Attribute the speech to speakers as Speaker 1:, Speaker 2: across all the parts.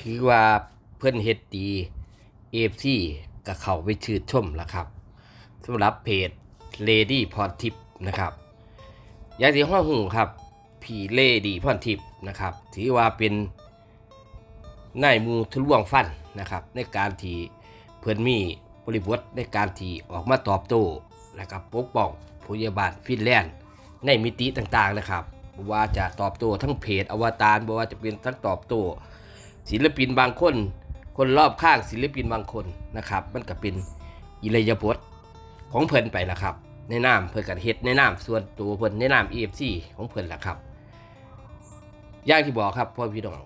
Speaker 1: ถือว่าเพิ่อนเฮ็ดดีเอฟซีก็เข้าไปชื่นชมแล้วครับสำหรับเพจ Lady พรทิพย์นะครับอย่างที่ห้องหูครับผีเลดีพรทิพย์นะครับ ถือว่าเป็นนายมูทะลวงฟันนะครับ ในการที่เพิ่อนมีบริบทในการที่ออกมาตอบโต้นะครับปกป้องผู้ยาบาลฟินแลนด์ในมิติต่างๆนะครับว่าจะตอบโต้ทั้งเพจอวตารบ่ว่าจะเป็นทั้งตอบโต้ ศิลปินบางคน คนรอบข้างศิลปินบางคนนะครับ มันก็เป็นอิเลยยบทของเพิ่นไปละครับ ในนามเพิ่นกันเฮ็ดในนามส่วนตัวเพิ่นในนาม EFC ของเพิ่นละครับอย่างที่บอกครับพ่อพี่น้อง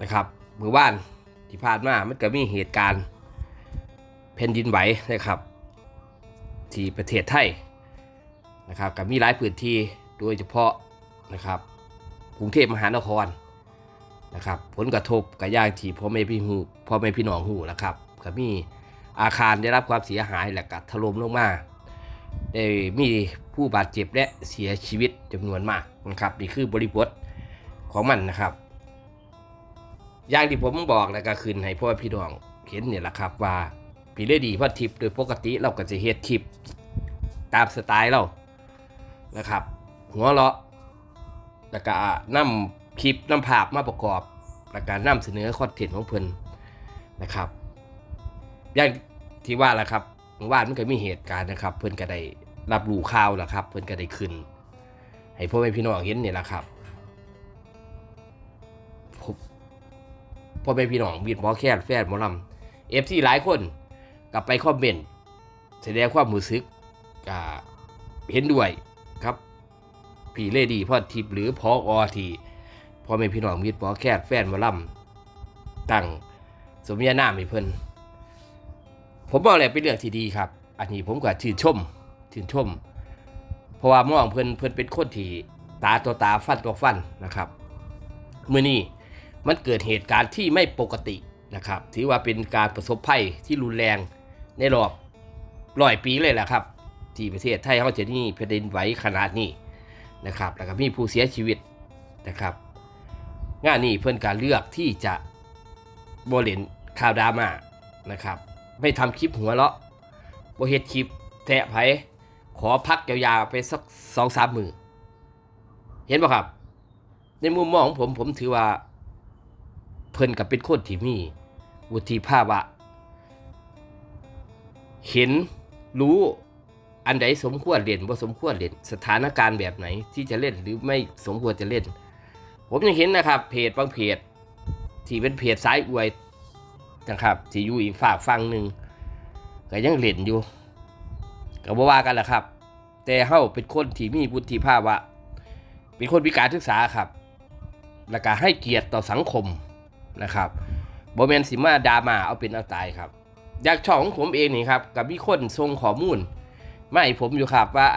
Speaker 1: นะครับเมื่อวานที่ผ่านมามันก็มีเหตุการณ์แผ่นดินไหวนะครับ ที่ประเทศไทยนะครับก็มีหลายพื้นที่โดยเฉพาะนะครับกรุงเทพมหานคร นะครับผลกระทบกับย่างที่พ่อแม่พี่หูพ่อแม่พี่น้องหูนะครับก็มีอาคารได้รับความเสียหายและกัดถล่มลงมาได้มีผู้บาดเจ็บและเสียชีวิตจำนวนมากนะครับนี่คือบริบทของมันนะครับอย่างที่ผมบอกแล้วก็คืนให้พ่อพี่น้องเห็นเนี่ยแหละครับว่าพี่เลดีพ่อทิพย์โดยปกติเราก็จะเฮ็ดคลิปตามสไตล์เรานะครับ หัวเราะแล้วก็นำ คลิปน้ำภาพมาประกอบและการนำเสนอคอนเทนต์ของเพิ่นนะครับอย่างที่ว่าแหละครับเมื่ามันก็มีเหตุการณ์นะครับ เพิ่นก็ได้รับรู้ข่าวแล้วครับ เพิ่นก็ได้ขึ้น ให้พ่อแม่พี่น้องเห็นเนี่ยแหละครับพ่อแม่พี่น้องวีดหมอแค่แฟนหมอลำเอฟซีหลายคนกลับไปคอมเมนต์แสดงความรู้สึกก็เห็นด้วยครับพี่เลดี้พ่อทิพย์หรือพออที พ่อแม่พี่น้องมิตรปอแคดแฟนหมาล่ำตั้งสมญานามให้เพิ่นผมบอกเลยเป็นเรื่องที่ดีครับ อันนี้ผมก็ชื่นชมชื่นชม เพราะว่ามองเพิ่นเพิ่นเป็นคนที่ตาต่อตาฟันต่อฟันนะครับเมื่อนี้มันเกิดเหตุการณ์ที่ไม่ปกตินะครับ ถือว่าเป็นการประสบภัยที่รุนแรงในรอบร้อยปีเลยแหละครับ ที่ประเทศไทยเขาจะนี่แผ่นดินไหวขนาดนี้นะครับ แล้วก็มีผู้เสียชีวิตนะครับ งานนี้เพื่อนการเลือกที่จะโบเลนข่าวดราม่านะครับ ไม่ทำคลิปหัวเราะโบเฮ็ดคลิปแทะไผขอพักยาวๆไปสักสองสามมือ เห็นป่ะครับ ในมุมมองของผมผมถือว่า เพิ่นกับเป็นคนที่มีวุฒิภาวะ เห็นรู้อันใดสมควรเล่นบ่สมควรเล่น สถานการณ์แบบไหนที่จะเล่นหรือไม่สมควรจะเล่น ผมยังเห็นนะครับ เพจบางเพจ ที่เป็นเพจสายอวยนะครับ ที่อยู่อีกฝากฟังหนึ่งก็ยังเล่นอยู่ก็บ่ว่ากันแหละครับ แต่เฮาเป็นคนที่มีวุฒิภาวะ เป็นคนพิการศึกษาครับ แล้วก็ให้เกียรติต่อสังคมนะครับบ่แมนสิมาดามาเอาเป็นเอาตายครับอยากช่องของผมเองนี่ครับกับมีคนส่งข้อมูลไม่ผมอยู่ครับว่า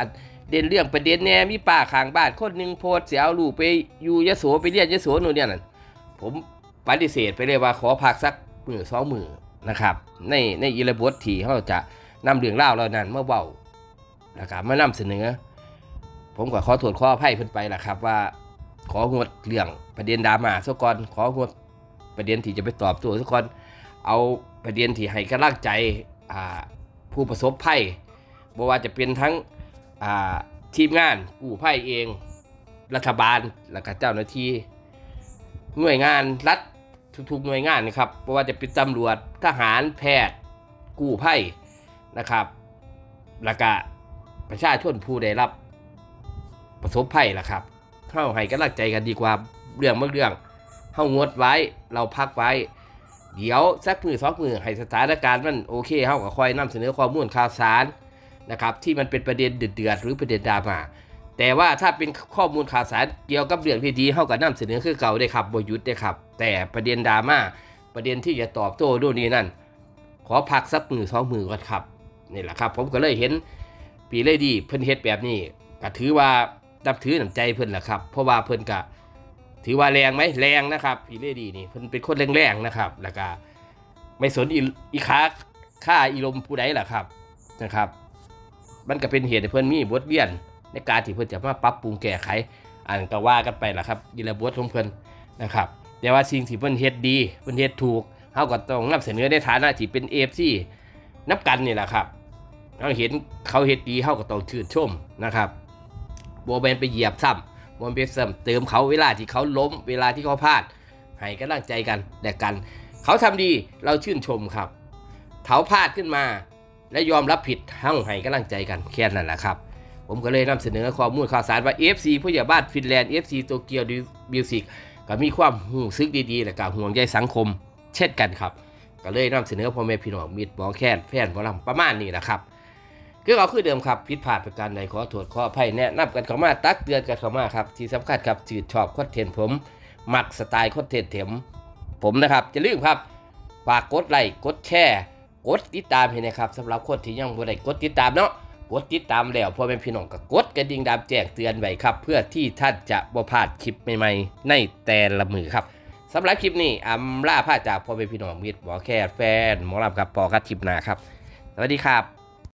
Speaker 1: เด่นเรื่องประเด็นแน่มีป้าข้างบ้านคนหนึ่งโพสเสียเอาลูกไปอยู่ยโสไปเรียนยโสนู่นเนี่ยนั่นผมปฏิเสธไปเลยว่าขอพักสักมือสองมือนะครับในในอิรบทที่เขาจะนำเรื่องเล่าเหล่านั้นเมื่อเบานะครับมานำเสนอ ผมก็ขอโทษขออภัยเพิ่นไปละครับว่าของดเรื่องประเด็นดราม่าซะก่อนของดประเด็นที่จะไปตอบตัวซะก่อนเอาประเด็นที่ให้กำลังใจผู้ประสบภัยบ่ว่าจะเป็นทั้ง ทีมงานกู้ภัยเอง รัฐบาลแล้วก็เจ้าหน้าที่หน่วยงานรัฐทุกๆหน่วยงานนะครับบ่ว่าจะเป็นตำรวจทหารแพทย์กู้ภัยนะครับแล้วก็ประชาชนผู้ได้รับประสบภัยล่ะครับเข้าให้กำลังใจกันดีกว่าเรื่องบางเรื่องเฮางดไว้เราพักไว้ เดี๋ยวสักมือสองมือให้สถานการณ์มันโอเคเฮาก็คอยนำเสนอข้อมูลข่าวสาร นะครับที่มันเป็นประเด็นเดือดหรือประเด็นดราม่าแต่ว่าถ้าเป็นข้อมูลข่าวสารเกี่ยวกับเรื่องที่ดีเท่ากับน้ำเสนอคือเก่าได้ครับบหยุดได้ครับ แต่ประเด็นดราม่าประเด็นที่จะตอบโต้ด้วยนี้นั่น ขอพักสักมือสองมือก่อนครับนี่แหละครับ ผมก็เลยเห็นปีเลยดีเพิ่นเฮ็ดแบบนี้ก็ถือว่านับถือน้ำใจเพิ่นแหละครับ เพราะว่าเพิ่นก็ถือว่าแรงไหมแรงนะครับปีเลยดีนี่เพิ่นเป็นคนแรงๆนะครับ แล้วก็ไม่สนอีอขาค่าอีลมผู้ใดแหละครับนะครับ มันก็เป็นเหตุให้เพื่อนมีบทเรียน ในการที่เพื่อนจะมาปรับปรุงแก้ไข อันก็ว่ากันไปล่ะครับยีระบทของเพื่อนนะครับแต่ว่าสิ่งที่เพิ่นเฮ็ดดีเพิ่นเฮ็ดถูกเฮาก็ต้องนำเสนอในฐานะที่เป็น AFC นับกันนี่แหละครับเราเห็นเขาเฮ็ดดีเฮาก็ต้องชื่นชมนะครับโบแมนไปเหยียบซ้ำบ่แมนไปซ้ำเติมเขาเวลาที่เขาล้มเวลาที่เขาพลาดให้กำลังใจกันแด่กัน เขาทำดีเราชื่นชมครับเขาพลาดขึ้นมา และยอมรับผิดทั้งให้กำลังใจกันแค่นั้นแหละครับผมก็เลยนำเสนอข้อมูลข่าวสารว่า FC ผู้ใหญ่บ้านฟินแลนด์ FC โตเกียวมิวสิกก็มีความหูซึกดีๆ และก็ห่วงใยสังคม เช่นกันครับ ก็เลยนำเสนอพ่อแม่พี่น้องมิตรบอแค้นแฟนบอลำประมาณนี้นะครับคือเอาคือเดิมครับผิดพลาดประการใดขอโทษขออภัยแนะนำกันเข้ามาตักเตือนกันเข้ามาครับที่สำคัญครับจืดชอบคอนเทนต์ผม มักสไตล์คอนเทนต์เถมผมนะครับจะลืมครับฝากกดไลค์กดแชร์ กดติดตามให้นะครับสำหรับคนที่ยังบ่ได้กดติดตามเนาะกดติดตามแล้วพ่อแม่พี่น้องก็กดกระดิ่งดำแจ้งเตือนไว้ครับ เพื่อที่ท่านจะบ่พลาดคลิปใหม่ๆ ในแต่ละมือครับสำหรับคลิปนี้อำลาพาจากพ่อแม่พี่น้องมิตรหมอแค่แฟนหมอลำครับปอกัดคลิปหน้าครับ สวัสดีครับ